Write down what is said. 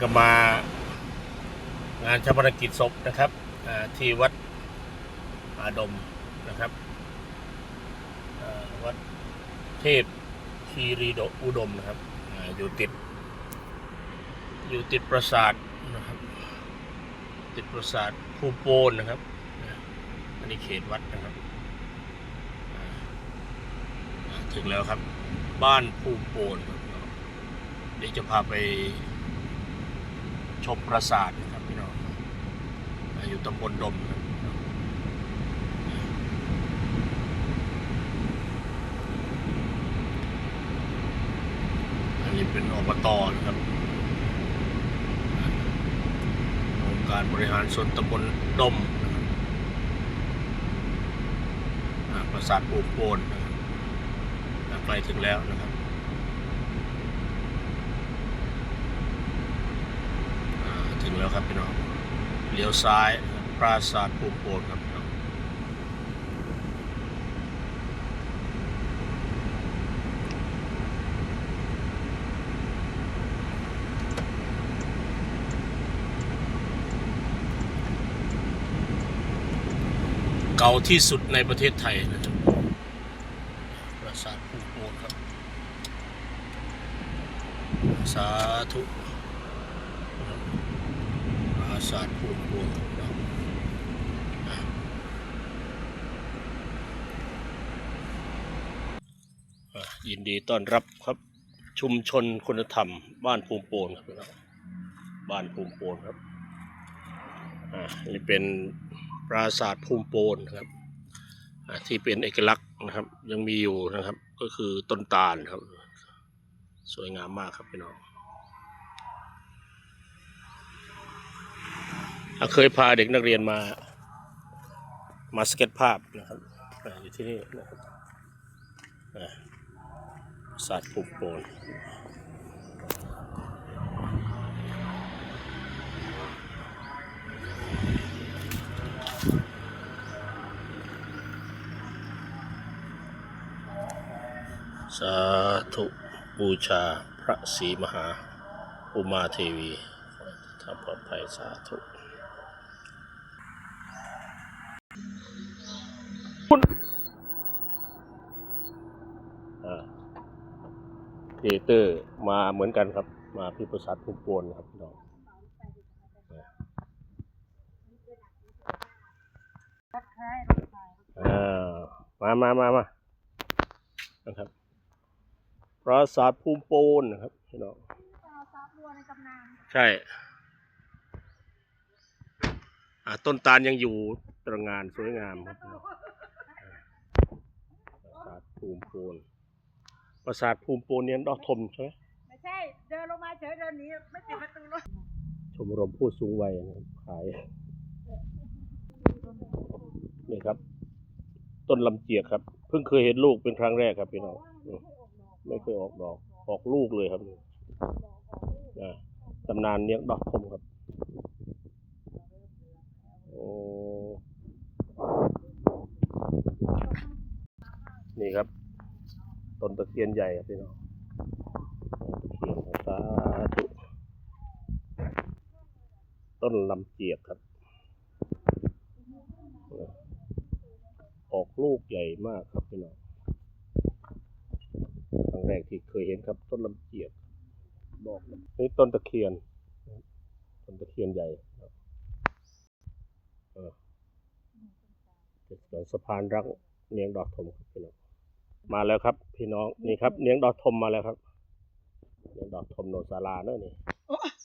ก็มางานชาปนกิจศพนะครับที่วัดอาดมนะครับวัดเทพคีรีโดอุดมนะครับออยู่ติด อยู่ติดปราสาทนะครับ ติดปราสาทภูโปนนะครับอันนี้เขตวัดนะครับถึงแล้วครับ บ้านภูโปนเดี๋ยวจะพาไป ชมปราสาทนะครับพี่น้องอ่าอยู่ตำบลดมครับอันนี้เป็นอบตนะครับองค์การบริหารส่วนตำบลดมนะครับปราสาทปูโปนนะครับใกล้ถึงแล้วนะครับ อ่า ถึงแล้วครับพี่น้องเลี้ยวซ้ายปราสาทภูมโปนครับพี่น้องเก่าที่สุดในประเทศไทยนะครับปราสาทภูโปนครับ สาธุ ปราสาทภูมิพวงครับอะอะยินดีต้อนรับครับ ชุมชนคุณธรรม บ้านภูมิโปนครับน้องบ้านภูมิโปนครับอ่านี่เป็นปราสาทภูมิโปนครับอ่าที่เป็นเอกลักษณ์นะครับ ยังมีอยู่นะครับ ก็คือต้นตาลครับ สวยงามมากครับพี่น้อง เคยพาเด็กนักเรียนมา มาสเก็ตภาพนะครับอยู่ที่นี่นะครับศาสตร์ภูมิโปนสาธุบูชาพระศรีมหาอุมาเทวีทำปลอดภัยสาธุ ครีเอเตอร์มาเหมือนกันครับ มาพิประสาทภูมิโปนครับพี่น้องอ่ามามามามานะครับปราสาทภูมิโปนนะครับพี่น้องใช่ต้นตาลยังอยู่ตระงานสวยงามครับปราสาทภูมิโปน ปราสาทภูมิโปนเนี่ยดอกทมใช่ไหมไม่ใช่ เดินลงมาเฉยเดินหนีไม่ปิดประตูรถชมรมผู้สูงวัยนะครับขายนี่ครับ ต้นลำเจียกครับ เพิ่งเคยเห็นลูกเป็นครั้งแรกครับพี่น้องอืมไม่เคยออกดอก ออกลูกเลยครับนะตำนานเลี้ยงดอกคมครับโอ้นี่ครับ ต้นตะเคียนใหญ่ครับพี่น้องตะเคียนสาธุต้นลำเจียกครับ ออกลูกใหญ่มากครับพี่น้องครั้งแรกที่เคยเห็นครับ ต้นลำเจียกดอกนี่ต้นตะเคียน ต้นตะเคียนใหญ่ครับเออเป็นสวนสะพานรักเนียงดอกทมครับพี่น้อง มาแล้วครับ พี่น้องนี่ครับเนียงดอกทมมาแล้วครับเนียงดอกทมโนสาราเนอะนี่